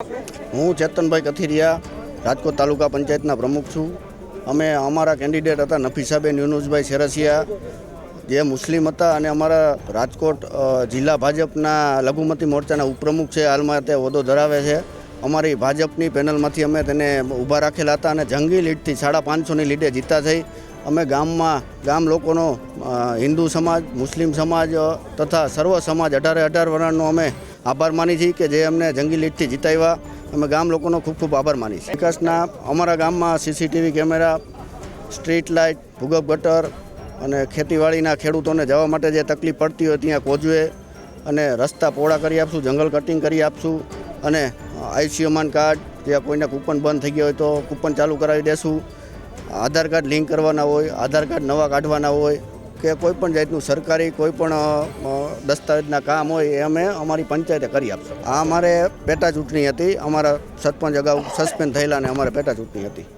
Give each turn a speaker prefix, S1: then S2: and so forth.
S1: હું ચેતનભાઈ કથિરિયા, રાજકોટ તાલુકા પંચાયતના પ્રમુખ છું. અમે અમારા કેન્ડિડેટ હતા નફીસાબેન યુનુસભાઈ શેરસિયા, જે મુસ્લિમ હતા અને અમારા રાજકોટ જિલ્લા ભાજપના લઘુમતી મોરચાના ઉપપ્રમુખ છે. હાલમાં તે હોદ્દો ધરાવે છે. અમારી ભાજપની પેનલમાંથી અમે તેને ઊભા રાખેલા હતા અને જંગી લીડથી સાડા પાંચસોની લીડે જીતા થઈ. અમે ગામમાં, ગામ લોકોનો હિન્દુ સમાજ, મુસ્લિમ સમાજ તથા સર્વ સમાજ અઢારે અઢાર વર્ણનો અમે આભાર માની છીએ કે જે અમને જંગી લીટથી જીતાવ્યા. અમે ગામ લોકોનો ખૂબ ખૂબ આભાર માની છીએ. વિકાસના અમારા ગામમાં સીસીટીવી કેમેરા, સ્ટ્રીટ લાઇટ ભૂગપ ગટર અને ખેતીવાડીના ખેડૂતોને જવા માટે જે તકલીફ પડતી હોય ત્યાં કોજવે અને રસ્તા પહોળા કરી આપશું, જંગલ કટિંગ કરી આપશું અને આયુષ્યમાન કાર્ડ જે કોઈને કૂપન બંધ થઈ ગયા હોય તો કૂપન ચાલુ કરાવી દેશું. આધાર કાર્ડ લિંક કરવાના હોય, આધાર કાર્ડ નવા કાઢવાના હોય કે કોઈ પણ જાતનું સરકારી કોઈ પણ દસ્તાવેજના કામ હોય એ અમે અમારી પંચાયતે કરી આપશું. આ અમારે પેટા ચૂંટણી હતી. અમારા સરપંચ અગાઉ સસ્પેન્ડ થયેલા અને અમારે પેટા ચૂંટણી હતી.